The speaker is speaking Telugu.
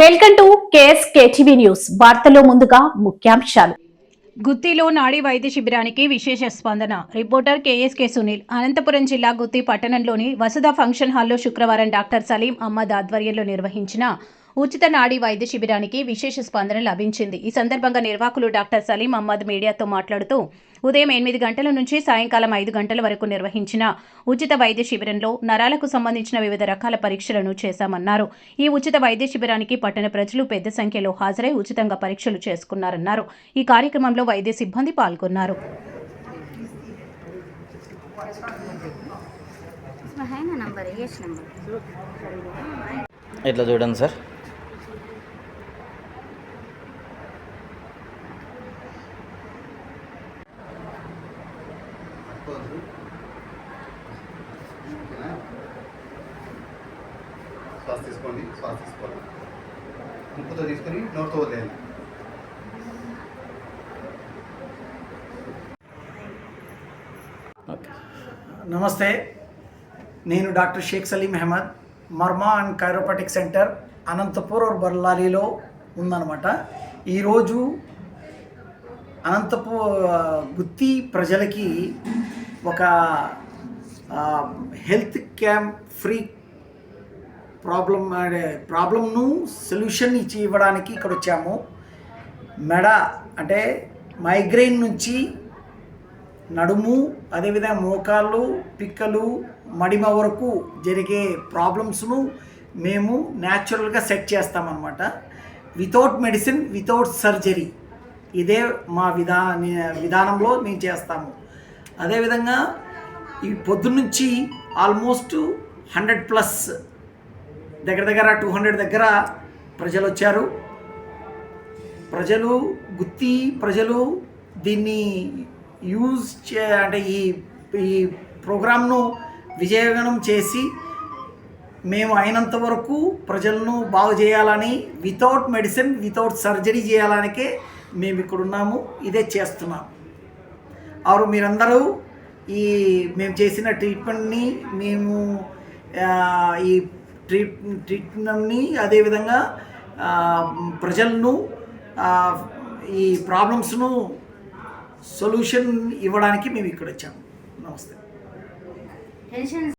Welcome to KS KTV news. వార్తలో ముందుగా ముఖ్యాంశాలు. గుత్తిలో నాడీ వైద్య శిబిరానికి విశేష స్పందన. రిపోర్టర్ కేఎస్కే సునీల్ అనంతపురం జిల్లా గుత్తి పట్టణంలోని వసుధ ఫంక్షన్ హాల్లో శుక్రవారం డాక్టర్ సలీం అహ్మద్ ఆధ్వర్యంలో నిర్వహించిన ఉచిత నాడీ వైద్య శిబిరానికి విశేష స్పందన లభించింది. ఈ సందర్భంగా నిర్వాహకులు డాక్టర్ సలీం అహ్మద్ మీడియాతో మాట్లాడుతూ ఉదయం ఎనిమిది గంటల నుంచి సాయంకాలం ఐదు గంటల వరకు నిర్వహించిన ఉచిత వైద్య శిబిరంలో నరాలకు సంబంధించిన వివిధ రకాల పరీక్షలను చేశామన్నారు. ఈ ఉచిత వైద్య శిబిరానికి పట్టణ ప్రజలు పెద్ద సంఖ్యలో హాజరై ఉచితంగా పరీక్షలు చేసుకున్నారన్నారు. ఈ కార్యక్రమంలో వైద్య సిబ్బంది పాల్గొన్నారు. ఎట్లా చూడండి సార్? శ్వాస తీసుకోండి శ్వాస తీసుకోండి. ముక్కుతో తీసుకొని నోటితో వదిలేయండి. నమస్తే నేను doctor Shaik Saleem Ahmed Marma and chiropractic centre Anantapur బర్లారీలో ఉందన్నమాట. ఈరోజు అనంతపూర్ గుత్తి ప్రజలకి ఒక హెల్త్ క్యాంప్ ఫ్రీ ప్రాబ్లం ప్రాబ్లంను సొల్యూషన్ ఇచ్చి ఇవ్వడానికి ఇక్కడ వచ్చాము. మెడ అంటే మైగ్రెయిన్ నుంచి నడుము అదేవిధంగా మోకాళ్ళు పిక్కలు మడిమ వరకు జరిగే ప్రాబ్లమ్స్ను మేము న్యాచురల్గా సెట్ చేస్తామన్నమాట. వితౌట్ మెడిసిన్ వితౌట్ సర్జరీ ఇదే మా విధా విధానంలో మేము చేస్తాము. అదేవిధంగా ఈ పొద్దున్నుంచి ఆల్మోస్ట్ హండ్రెడ్ ప్లస్ దగ్గర దగ్గర టూ హండ్రెడ్ దగ్గర ప్రజలు వచ్చారు. ప్రజలు గుత్తి ప్రజలు దీన్ని యూజ్ చే అంటే ఈ ఈ ప్రోగ్రామ్ను విజయగనం చేసి మేము అయినంత వరకు ప్రజలను బాగు చేయాలని వితౌట్ మెడిసిన్ వితౌట్ సర్జరీ చేయాలనికే మేము ఇక్కడ ఉన్నాము ఇదే చేస్తున్నాం. ఆరు మీరందరూ ఈ మేము చేసిన ట్రీట్మెంట్ని మేము ఈ ట్రీట్ ట్రీట్మెంట్ని అదేవిధంగా ప్రజలను ఈ ప్రాబ్లమ్స్ను సొల్యూషన్ ఇవ్వడానికి మేము ఇక్కడ వచ్చాము నమస్తే